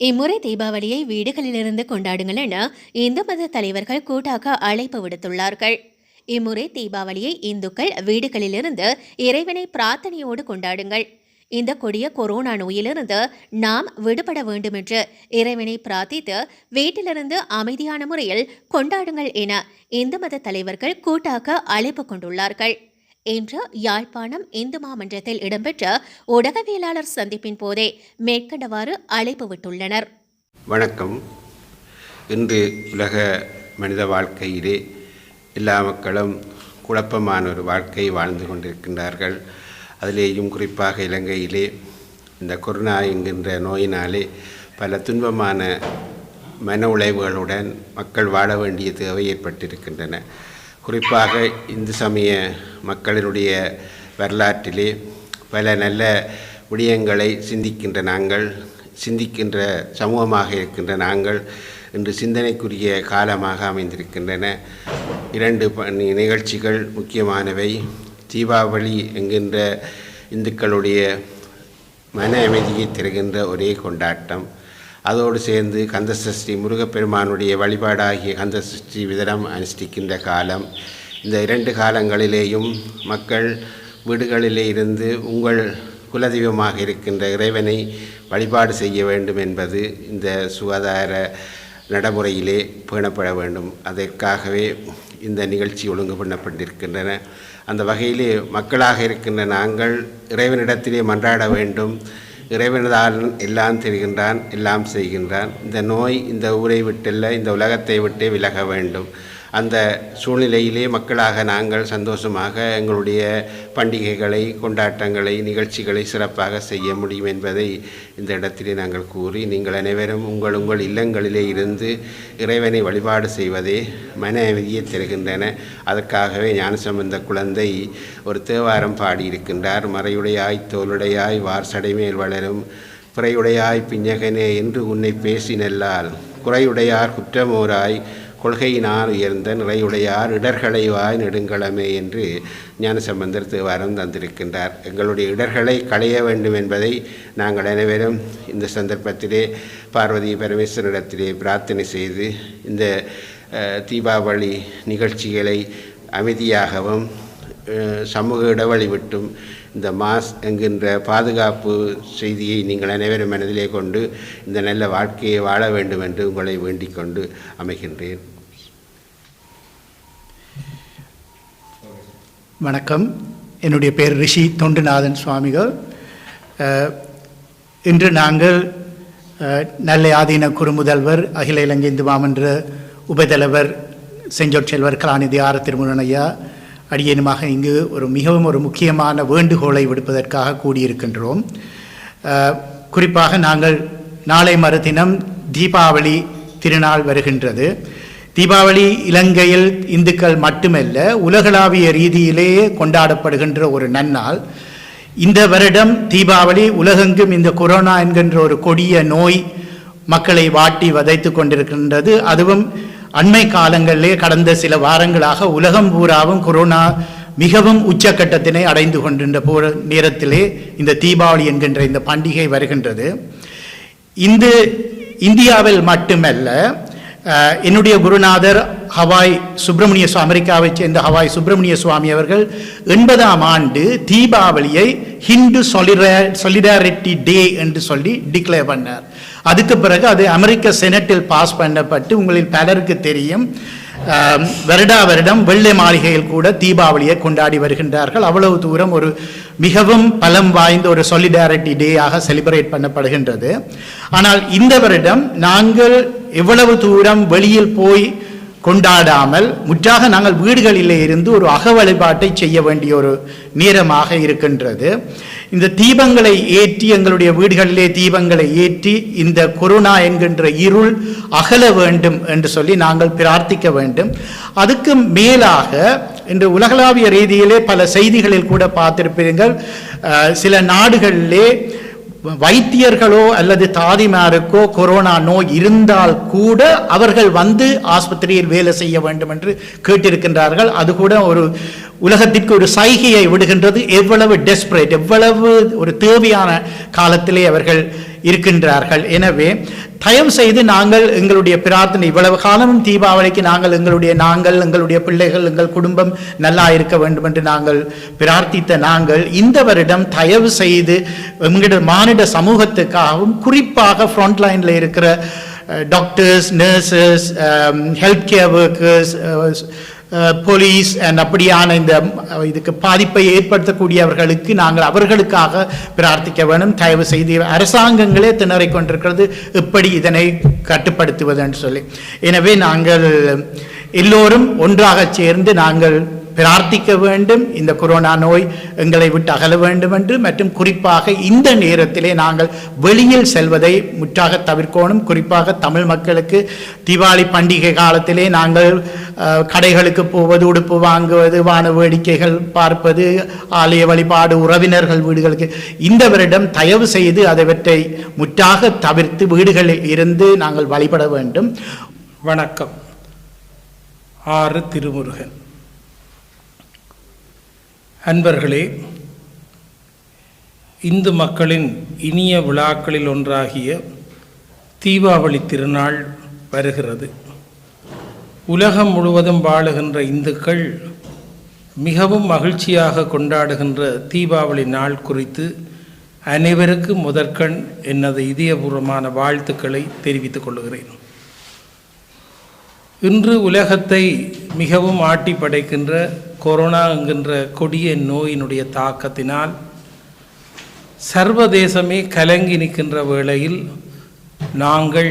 இம்முறை தீபாவளியை வீடுகளிலிருந்து கொண்டாடுங்கள் என இந்து மத தலைவர்கள் கூட்டாக அழைப்பு விடுத்துள்ளார்கள். இம்முறை தீபாவளியை இந்துக்கள் வீடுகளிலிருந்து இறைவனை பிரார்த்தனையோடு கொண்டாடுங்கள். இந்த கொடிய கொரோனா நோயிலிருந்து நாம் விடுபட வேண்டுமென்று இறைவனை பிரார்த்தித்து வீட்டிலிருந்து அமைதியான முறையில் கொண்டாடுங்கள் என இந்து மத தலைவர்கள் கூட்டாக அழைப்பு கொண்டுள்ளார்கள். இன்று யாழ்ப்பாணம் இந்து மாமன்றத்தில் இடம்பெற்ற ஊடகவியலாளர் சந்திப்பின் போதே மேற்கண்டவாறு அழைப்பு விட்டுள்ளனர். வணக்கம். இன்று உலக மனித வாழ்க்கையிலே எல்லா மக்களும் குழப்பமான ஒரு வாழ்க்கை வாழ்ந்து கொண்டிருக்கின்றார்கள். அதிலேயும் குறிப்பாக இலங்கையிலே இந்த கொரோனா என்கின்ற நோயினாலே பல துன்பமான மன உழைவுகளுடன் மக்கள் வாழ வேண்டிய தேவை ஏற்பட்டிருக்கின்றன. குறிப்பாக இந்து சமய மக்களினுடைய வரலாற்றிலே பல நல்ல விடயங்களை சிந்திக்கின்ற நாங்கள் சிந்திக்கின்ற சமூகமாக இருக்கின்ற நாங்கள் இன்று சிந்தனைக்குரிய காலமாக அமைந்திருக்கின்றன. இரண்டு ப- நிகழ்ச்சிகள் முக்கியமானவை. தீபாவளி என்கின்ற இந்துக்களுடைய மன அமைதியை தருகின்ற ஒரே கொண்டாட்டம். அதோடு சேர்ந்து கந்தசஷ்டி முருகப்பெருமானுடைய வழிபாடாகிய கந்தசஷ்டி விதனம் அனுஷ்டிக்கின்ற காலம். இந்த இரண்டு காலங்களிலேயும் மக்கள் வீடுகளிலே இருந்து உங்கள் குலதெய்வமாக இருக்கின்ற இறைவனை வழிபாடு செய்ய வேண்டும் என்பது இந்த சுகாதார நடைமுறையிலே பேணப்பட வேண்டும். அதற்காகவே இந்த நிகழ்ச்சி ஒழுங்கு பண்ணப்பட்டிருக்கின்றன. அந்த வகையிலே மக்களாக இருக்கின்ற நாங்கள் இறைவனிடத்திலே மன்றாட வேண்டும். இறைவனதால் எல்லாம் தெரிகின்றான் எல்லாம் செய்கின்றான். இந்த நோய் இந்த ஊரை விட்டல்ல இந்த உலகத்தை விட்டே விலக வேண்டும். அந்த சூழ்நிலையிலே மக்களாக நாங்கள் சந்தோஷமாக எங்களுடைய பண்டிகைகளை கொண்டாட்டங்களை நிகழ்ச்சிகளை சிறப்பாக செய்ய முடியும் என்பதை இந்த இடத்திலே நாங்கள் கூறி நீங்கள் அனைவரும் உங்கள் உங்கள் இல்லங்களிலே இருந்து இறைவனை வழிபாடு செய்வதே மன அமைதியை தருகின்றன. அதற்காகவே ஞானசம்பந்த குழந்தை ஒரு தேவாரம் பாடியிருக்கின்றார். மறையுடையாய் தோளுடையாய் வார் சடைமேல் வளரும் பிறையுடையாய் பிஞ்சகனே என்று உன்னை பேசினல்லால் குறையுடையார் குற்றமோராய் கொள்கையினார் உயர்ந்த நிலையுடையார் இடர்களை வாய் நெடுங்களமே என்று ஞானசம்பந்தர் தேவாரம் தந்திருக்கின்றார். எங்களுடைய இடர்களை களைய வேண்டும் என்பதை நாங்கள் அனைவரும் இந்த சந்தர்ப்பத்திலே பார்வதி பரமேஸ்வரிடத்திலே பிரார்த்தனை செய்து இந்த தீபாவளி நிகழ்ச்சிகளை அமைதியாகவும் சமூக இடைவெளி விட்டும் இந்த மாஸ் என்கின்ற பாதுகாப்பு செய்தியை நீங்கள் அனைவரும் மனதிலே கொண்டு இந்த நல்ல வாழ்க்கையை வாழ வேண்டும் என்று உங்களை வேண்டிக் கொண்டு அமைகின்றேன். வணக்கம். என்னுடைய பேர் ரிஷி தொண்டுநாதன் சுவாமிகள். இன்று நாங்கள் நல்ல ஆதீன குறுமுதல்வர் அகில இலங்கை இந்து மாமன்ற உபதலைவர் செஞ்சொற்செல்வர் கலாநிதி ஆர திருமுருகன் ஐயா அடியனுமாக இங்கு ஒரு மிகவும் ஒரு முக்கியமான வேண்டுகோளை விடுப்பதற்காக கூடியிருக்கின்றோம். குறிப்பாக நாங்கள் நாளை மறுதினம் தீபாவளி திருநாள் வருகின்றது. தீபாவளி இலங்கையில் இந்துக்கள் மட்டுமல்ல உலகளாவிய ரீதியிலேயே கொண்டாடப்படுகின்ற ஒரு நன்னாள். இந்த வருடம் தீபாவளி உலகெங்கும் இந்த கொரோனா என்கின்ற ஒரு கொடிய நோய் மக்களை வாட்டி வதைத்து கொண்டிருக்கின்றது. அதுவும் அண்மை காலங்களிலே கடந்த சில வாரங்களாக உலகம் பூராவும் கொரோனா மிகவும் உச்சக்கட்டத்தினை அடைந்து கொண்டிருந்த போ நேரத்திலே இந்த தீபாவளி என்கின்ற இந்த பண்டிகை வருகின்றது. இந்த இந்தியாவில் மட்டுமல்ல என்னுடைய குருநாதர் ஹவாய் சுப்பிரமணிய சுவா அமெரிக்காவைச் சேர்ந்த ஹவாய் சுப்பிரமணிய சுவாமி அவர்கள் எண்பதாம் ஆண்டு தீபாவளியை ஹிந்து சொலிடா சொலிடாரிட்டி டே என்று சொல்லி டிக்ளேர் பண்ணார். அதுக்கு பிறகு அது அமெரிக்க செனட்டில் பாஸ் பண்ணப்பட்டு உங்களில் பலருக்கு தெரியும். வருடா வருடம் வெள்ளை மாளிகையில் கூட தீபாவளியை கொண்டாடி வருகின்றார்கள். அவ்வளவு தூரம் ஒரு மிகவும் பலம் வாய்ந்த ஒரு சொலிடாரிட்டி டேயாக செலிப்ரேட் பண்ணப்படுகின்றது. ஆனால் இந்த வருடம் நாங்கள் எவ்வளவு தூரம் வெளியில் போய் கொண்டாடாமல் முற்றாக நாங்கள் வீடுகளிலே இருந்து ஒரு அக வழிபாட்டை செய்ய வேண்டிய ஒரு நேரமாக இருக்கின்றது. இந்த தீபங்களை ஏற்றி எங்களுடைய வீடுகளிலே தீபங்களை ஏற்றி இந்த கொரோனா என்கின்ற இருள் அகல வேண்டும் என்று சொல்லி நாங்கள் பிரார்த்திக்க வேண்டும். அதுக்கு மேலாக இன்று உலகளாவிய ரீதியிலே பல செய்திகளில் கூட பார்த்திருப்பீர்கள் சில நாடுகளிலே வைத்தியர்களோ அல்லது தாதிமாருக்கோ கொரோனா நோய் இருந்தால் கூட அவர்கள் வந்து ஆஸ்பத்திரியில் வேலை செய்ய வேண்டும் என்று கேட்டிருக்கின்றார்கள். அது கூட ஒரு உலகத்திற்கு ஒரு சைகையை விடுகின்றது. எவ்வளவு டெஸ்பரேட் எவ்வளவு ஒரு தேவையான காலத்திலே அவர்கள் இருக்கின்றார்கள். எனவே தயவு செய்து நாங்கள் எங்களுடைய பிரார்த்தனை இவ்வளவு காலமும் தீபாவளிக்கு நாங்கள் எங்களுடைய நாங்கள் எங்களுடைய பிள்ளைகள் எங்கள் குடும்பம் நல்லா இருக்க வேண்டும் என்று நாங்கள் பிரார்த்தித்த நாங்கள் இந்த வருடம் தயவு செய்து எங்களுடைய மானிட சமூகத்துக்காகவும் குறிப்பாக ஃப்ரண்ட் லைனில் இருக்கிற doctors nurses health care workers police and அப்படியான இந்த இதுக்கு பாதிப்பை ஏற்படுத்தக்கூடியவர்களுக்கு நாங்கள் அவர்களுக்காக பிரார்த்திக்க வேண்டும் தயவு செய்து அரசாங்கங்களே திணறிக் கொண்டிருக்கிறது. எப்படி இதனை கட்டுப்படுத்துவதுன்னு சொல்லி. எனவே நாங்கள் எல்லோரும் ஒன்றாக சேர்ந்து நாங்கள் பிரார்த்திக்க வேண்டும். இந்த கொரோனா நோய் எங்களை விட்டு அகல வேண்டும் என்று மற்றும் குறிப்பாக இந்த நேரத்திலே நாங்கள் வெளியில் செல்வதை முற்றாக தவிர்க்கணும். குறிப்பாக தமிழ் மக்களுக்கு தீபாவளி பண்டிகை காலத்திலே நாங்கள் கடைகளுக்கு போவது உடுப்பு வாங்குவது வான வேடிக்கைகள் பார்ப்பது ஆலய வழிபாடு உறவினர்கள் வீடுகளுக்கு. இந்த வருடம் தயவு செய்து அதவற்றை முற்றாக தவிர்த்து வீடுகளில் இருந்து நாங்கள் வழிபட வேண்டும். வணக்கம். ஆறு திருமுருகன். அன்பர்களே இந்து மக்களின் இனிய விழாக்களில் ஒன்றாகிய தீபாவளி திருநாள் வருகிறது. உலகம் முழுவதும் வாழுகின்ற இந்துக்கள் மிகவும் மகிழ்ச்சியாக கொண்டாடுகின்ற தீபாவளி நாள் குறித்து அனைவருக்கும் முதற்கண் எனது இதயபூர்வமான வாழ்த்துக்களை தெரிவித்துக் கொள்கிறேன். இன்று உலகத்தை மிகவும் ஆட்டி படைக்கின்ற கொரோனா என்கின்ற கொடிய நோயினுடைய தாக்கத்தினால் சர்வதேசமே கலங்கி நிற்கின்ற வேளையில் நாங்கள்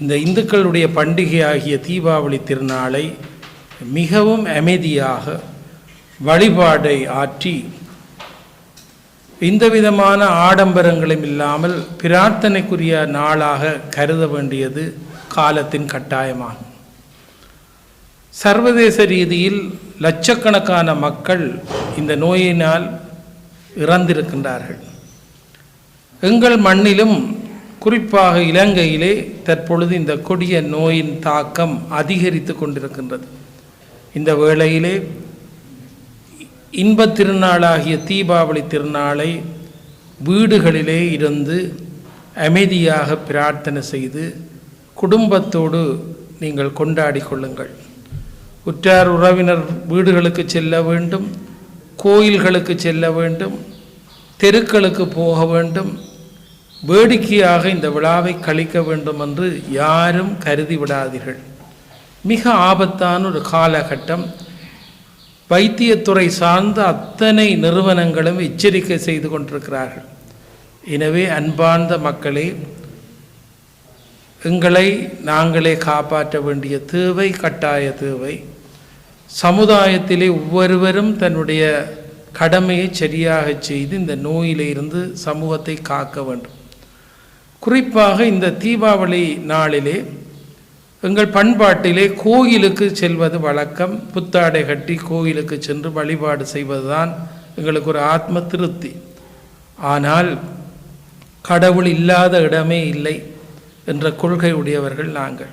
இந்த இந்துக்களுடைய பண்டிகையாகிய தீபாவளி திருநாளை மிகவும் அமைதியாக வழிபாடை ஆற்றி இந்த விதமான ஆடம்பரங்களும் இல்லாமல் பிரார்த்தனைக்குரிய நாளாக கருத வேண்டியது காலத்தின் கட்டாயமாகும். சர்வதேச ரீதியில் லட்சக்கணக்கான மக்கள் இந்த நோயினால் இறந்திருக்கின்றார்கள். எங்கள் மண்ணிலும் குறிப்பாக இலங்கையிலே தற்பொழுது இந்த கொடிய நோயின் தாக்கம் அதிகரித்து கொண்டிருக்கின்றது. இந்த வேளையிலே இன்பத் திருநாளாகிய தீபாவளி திருநாளை வீடுகளிலே இருந்து அமைதியாக பிரார்த்தனை செய்து குடும்பத்தோடு நீங்கள் கொண்டாடி கொள்ளுங்கள். உற்றார் உறவினர் வீடுகளுக்கு செல்ல வேண்டும் கோயில்களுக்கு செல்ல வேண்டும் தெருக்களுக்கு போக வேண்டும் வேடிக்கையாக இந்த விழாவை கழிக்க வேண்டும் என்று யாரும் கருதி விடாதீர்கள். மிக ஆபத்தான ஒரு காலகட்டம். வைத்தியத்துறை சார்ந்த அத்தனை நிறுவனங்களும் எச்சரிக்கை செய்து கொண்டிருக்கிறார்கள். எனவே அன்பார்ந்த மக்களே எங்களை நாங்களே காப்பாற்ற வேண்டிய தேவை கட்டாய தேவை. சமுதாயத்திலே ஒவ்வொருவரும் தன்னுடைய கடமையை சரியாக செய்து இந்த நோயிலிருந்து சமூகத்தை காக்க வேண்டும். குறிப்பாக இந்த தீபாவளி நாளிலே எங்கள் பண்பாட்டிலே கோயிலுக்கு செல்வது வழக்கம். புத்தாடை கட்டி கோயிலுக்கு சென்று வழிபாடு செய்வதுதான் எங்களுக்கு ஒரு ஆத்ம திருப்தி. ஆனால் கடவுள் இல்லாத இடமே இல்லை என்ற கொள்கை உடையவர்கள் நாங்கள்.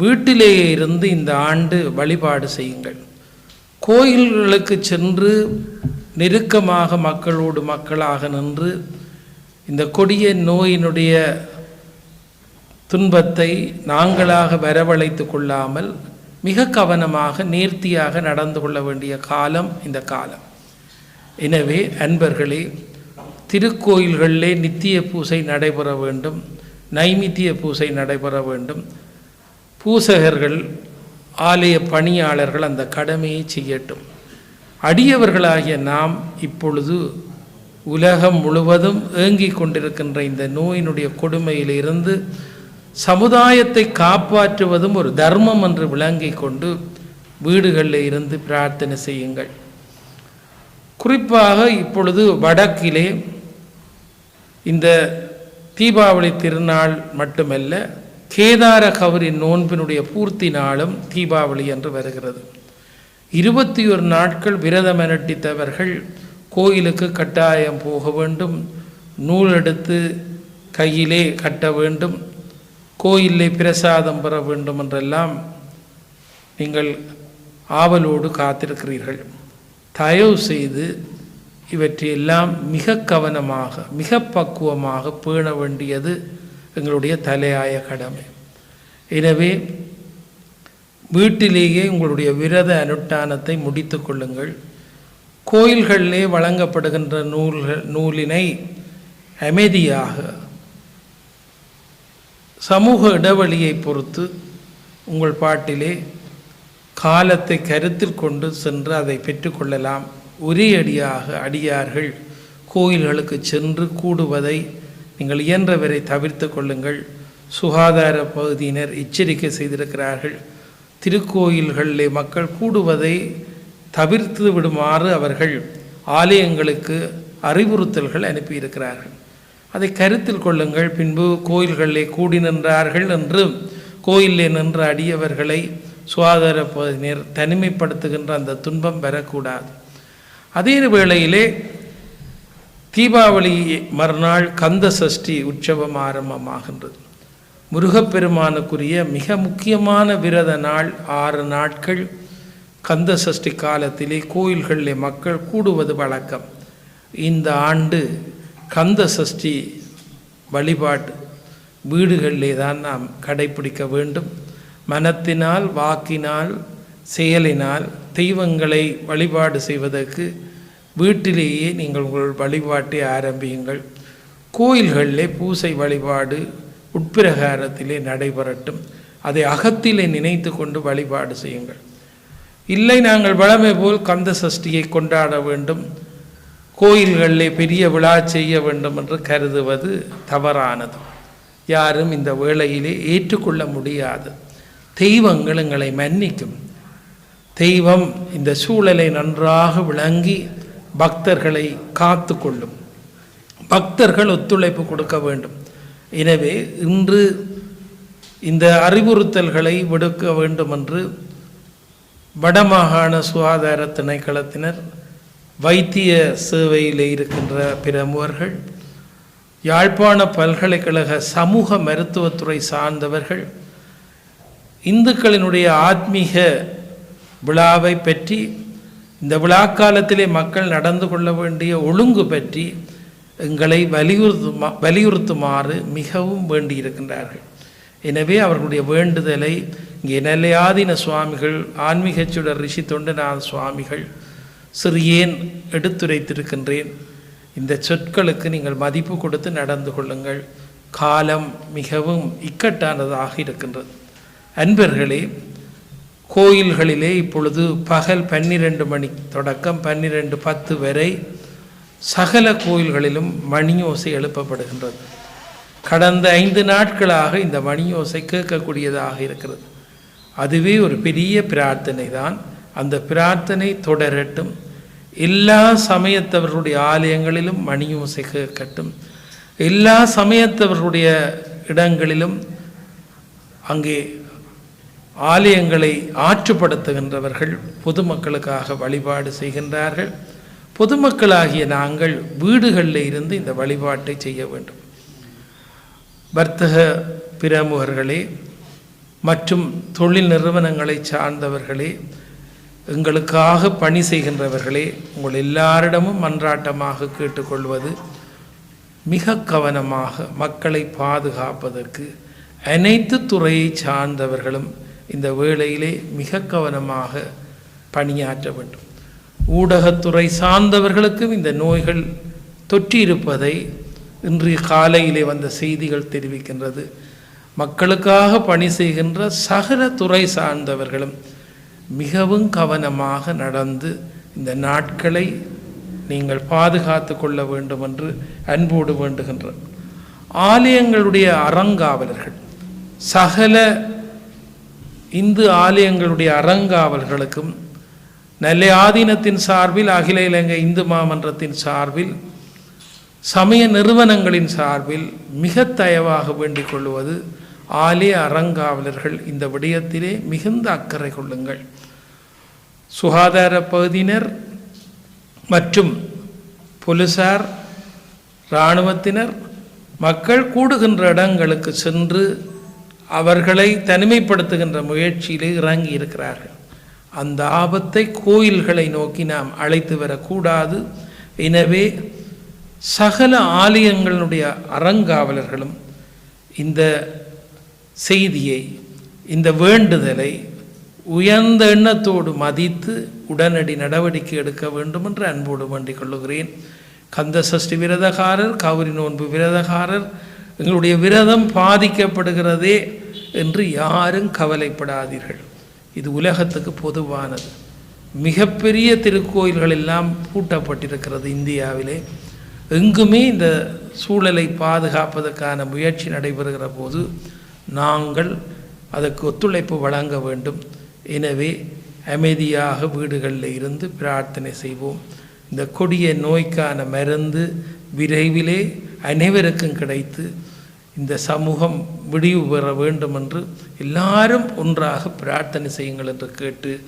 வீட்டிலேயே இருந்து இந்த ஆண்டு வழிபாடு செய்யுங்கள். கோயில்களுக்கு சென்று நெருக்கமாக மக்களோடு மக்களாக நின்று இந்த கொடிய நோயினுடைய துன்பத்தை நாங்களாக வரவழைத்து கொள்ளாமல் மிக கவனமாக நேர்த்தியாக நடந்து கொள்ள வேண்டிய காலம் இந்த காலம். எனவே அன்பர்களே திருக்கோயில்களிலே நித்திய பூசை நடைபெற வேண்டும் நைமித்திய பூசை நடைபெற வேண்டும். பூசகர்கள் ஆலய பணியாளர்கள் அந்த கடமையை செய்யட்டும். அடியவர்களாகிய நாம் இப்பொழுது உலகம் முழுவதும் ஏங்கிக் கொண்டிருக்கின்ற இந்த நோயினுடைய கொடுமையிலிருந்து சமுதாயத்தை காப்பாற்றுவதும் ஒரு தர்மம் என்று விளங்கிக் கொண்டு வீடுகளில் இருந்து பிரார்த்தனை செய்யுங்கள். குறிப்பாக இப்பொழுது வடக்கிலே இந்த தீபாவளி திருநாள் மட்டுமல்ல கேதார கவரின் நோன்பினுடைய பூர்த்தி நாளும் தீபாவளி என்று வருகிறது. இருபத்தி ஒரு நாட்கள் விரதம் அனுட்டித்தவர்கள் கோயிலுக்கு கட்டாயம் போக வேண்டும். நூல் எடுத்து கையிலே கட்ட வேண்டும். கோயிலே பிரசாதம் பெற வேண்டும் என்றெல்லாம் நீங்கள் ஆவலோடு காத்திருக்கிறீர்கள். தயவு செய்து இவற்றையெல்லாம் மிக கவனமாக மிக பக்குவமாக பேண வேண்டியது எங்களுடைய தலையாய கடமை. எனவே வீட்டிலேயே உங்களுடைய விரத அனுஷ்டானத்தை முடித்து கொள்ளுங்கள். கோயில்களிலே வழங்கப்படுகின்ற நூல்கள் நூலினை அமைதியாக சமூக இடைவெளியை பொறுத்து உங்கள் பாட்டிலே காலத்தை கருத்தில் கொண்டு சென்று அதை பெற்றுக்கொள்ளலாம் ஒரே அடியாக அடியார்கள் கோயில்களுக்கு சென்று கூடுவதை நீங்கள் இயன்றவரை தவிர்த்து கொள்ளுங்கள். சுகாதார பகுதியினர் எச்சரிக்கை செய்திருக்கிறார்கள். திருக்கோயில்களிலே மக்கள் கூடுவதை தவிர்த்து விடுமாறு அவர்கள் ஆலயங்களுக்கு அறிவுறுத்தல்கள் அனுப்பியிருக்கிறார்கள். அதை கருத்தில் கொள்ளுங்கள். பின்பு கோயில்களிலே கூடி நின்றார்கள் என்று கோயிலே நின்ற அடியவர்களை சுகாதார பகுதியினர் தனிமைப்படுத்துகின்ற அந்த துன்பம் பெறக்கூடாது அதே வேளையிலே தீபாவளி மறுநாள் கந்த சஷ்டி உற்சவம் ஆரம்பமாகின்றது. முருகப்பெருமானுக்குரிய மிக முக்கியமான விரத நாள் ஆறு நாட்கள். கந்த சஷ்டி காலத்திலே கோயில்களிலே மக்கள் கூடுவது வழக்கம். இந்த ஆண்டு கந்த சஷ்டி வழிபாட்டு வீடுகளிலே தான் நாம் கடைபிடிக்க வேண்டும். மனத்தினால் வாக்கினால் செயலினால் தெய்வங்களை வழிபாடு செய்வதற்கு வீட்டிலேயே நீங்கள் உங்கள் வழிபாட்டை ஆரம்பியுங்கள். கோயில்களிலே பூசை வழிபாடு உட்பிரகாரத்திலே நடைபெறட்டும். அதை அகத்திலே நினைத்து கொண்டு வழிபாடு செய்யுங்கள். இல்லை நாங்கள் வழமை போல் கந்த சஷ்டியை கொண்டாட வேண்டும். கோயில்களிலே பெரிய விழா செய்ய வேண்டும் என்று கருதுவது தவறானது. யாரும் இந்த வேளையிலே ஏற்றுக்கொள்ள முடியாது. தெய்வங்கள் எங்களை மன்னிக்கும். தெய்வம் இந்த சூழலை நன்றாக விளங்கி பக்தர்களை காத்து கொள்ளும் பக்தர்கள் ஒத்துழைப்பு கொடுக்க வேண்டும். எனவே இன்று இந்த அறிவுறுத்தல்களை விடுக்க வேண்டும் என்று வடமாகாண சுகாதார திணைக்களத்தினர் வைத்திய சேவையில் இருக்கின்ற பிரமுகர்கள் யாழ்ப்பாண பல்கலைக்கழக சமூக மருத்துவத்துறை சார்ந்தவர்கள் இந்துக்களினுடைய ஆத்மீக விழாவை பற்றி இந்த விழா காலத்திலே மக்கள் நடந்து கொள்ள வேண்டிய ஒழுங்கு பற்றி எங்களை வலியுறுத்துமா வலியுறுத்துமாறு மிகவும் வேண்டியிருக்கின்றார்கள். எனவே அவர்களுடைய வேண்டுதலை இங்கே நிலையாதீன சுவாமிகள் ஆன்மீக சுடர் ரிஷி தொண்டநாத சுவாமிகள் சிறியேன் எடுத்துரைத்திருக்கின்றேன். இந்த சொற்களுக்கு நீங்கள் மதிப்பு கொடுத்து நடந்து கொள்ளுங்கள். காலம் மிகவும் இக்கட்டானதாக இருக்கின்றது. அன்பர்களே கோயில்களிலே இப்பொழுது பகல் பன்னிரெண்டு மணி தொடக்கம் பன்னிரெண்டு பத்து வரை சகல கோயில்களிலும் மணியோசை எழுப்பப்படுகின்றது. கடந்த ஐந்து நாட்களாக இந்த மணியோசை கேட்கக்கூடியதாக இருக்கிறது. அதுவே ஒரு பெரிய பிரார்த்தனை தான் அந்த பிரார்த்தனை தொடரட்டும். எல்லா சமயத்தவர்களுடைய ஆலயங்களிலும் மணியோசை கேட்கட்டும். எல்லா சமயத்தவர்களுடைய இடங்களிலும் அங்கே ஆலயங்களை ஆற்றுப்படுத்துகின்றவர்கள் பொதுமக்களுக்காக வழிபாடு செய்கின்றார்கள். பொதுமக்களாகிய நாங்கள் வீடுகளில் இருந்து இந்த வழிபாட்டை செய்ய வேண்டும். வர்த்தக பிரமுகர்களே மற்றும் தொழில் நிறுவனங்களை சார்ந்தவர்களே எங்களுக்காக பணி செய்கின்றவர்களே உங்கள் எல்லாரிடமும் மன்றாட்டமாக கேட்டுக்கொள்வது மிக கவனமாக மக்களை பாதுகாப்பதற்கு அனைத்து துறையை சார்ந்தவர்களும் இந்த வேளையிலே மிக கவனமாக பணியாற்ற வேண்டும். ஊடகத்துறை சார்ந்தவர்களுக்கும் இந்த நோய்கள் தொற்றியிருப்பதை இன்றைய காலையிலே வந்த செய்திகள் தெரிவிக்கின்றது. மக்களுக்காக பணி செய்கின்ற சகல துறை சார்ந்தவர்களும் மிகவும் கவனமாக நடந்து இந்த நாட்களை நீங்கள் பாதுகாத்து கொள்ள வேண்டும் என்று அன்போடு வேண்டுகின்றனர். ஆலயங்களுடைய அறங்காவலர்கள் சகல இந்து ஆலயங்களுடைய அறங்காவல்களுக்கும் நெல்லை ஆதீனத்தின் சார்பில் அகில இலங்கை இந்து மாமன்றத்தின் சார்பில் சமய நிறுவனங்களின் சார்பில் மிக தயவாக வேண்டிக் கொள்வது ஆலய அறங்காவலர்கள் இந்த விடயத்திலே மிகுந்த அக்கறை கொள்ளுங்கள். சுகாதார பகுதியினர் மற்றும் போலீசார் இராணுவத்தினர் மக்கள் கூடுகின்ற இடங்களுக்கு சென்று அவர்களை தனிமைப்படுத்துகின்ற முயற்சியிலே இறங்கி இருக்கிறார்கள். அந்த ஆபத்தை கோயில்களை நோக்கி நாம் அழைத்து வரக்கூடாது. எனவே சகல ஆலயங்களுடைய அறங்காவலர்களும் இந்த செய்தியை இந்த வேண்டுதலை உயர்ந்த எண்ணத்தோடு மதித்து உடனடி நடவடிக்கை எடுக்க வேண்டும் என்று அன்போடு வேண்டிக் கொள்ளுகிறேன். கந்த சஷ்டி விரதகாரர் கௌரி நோன்பு விரதகாரர் எங்களுடைய விரதம் பாதிக்கப்படுகிறதே என்று யாரும் கவலைப்படாதீர்கள். இது உலகத்துக்கு பொதுவானது. மிகப்பெரிய திருக்கோயில்கள் எல்லாம் பூட்டப்பட்டிருக்கிறது இந்தியாவிலே. எங்குமே இந்த சூழலை பாதுகாப்பதற்கான முயற்சி நடைபெறுகிற போது நாங்கள் அதற்கு ஒத்துழைப்பு வழங்க வேண்டும். எனவே அமைதியாக வீடுகளில் இருந்து பிரார்த்தனை செய்வோம். இந்த கொடிய நோய்க்கான மருந்து விரைவிலே அனைவருக்கும் கிடைத்து இந்த சமூகம் விடிவு பெற வேண்டும் என்று எல்லாரும் ஒன்றாக பிரார்த்தனை செய்யுங்கள் என்று கேட்டு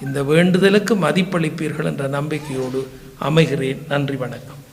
இந்த வேண்டுதலுக்கு மதிப்பளிப்பீர்கள் என்ற நம்பிக்கையோடு அமைகிறேன். நன்றி வணக்கம்.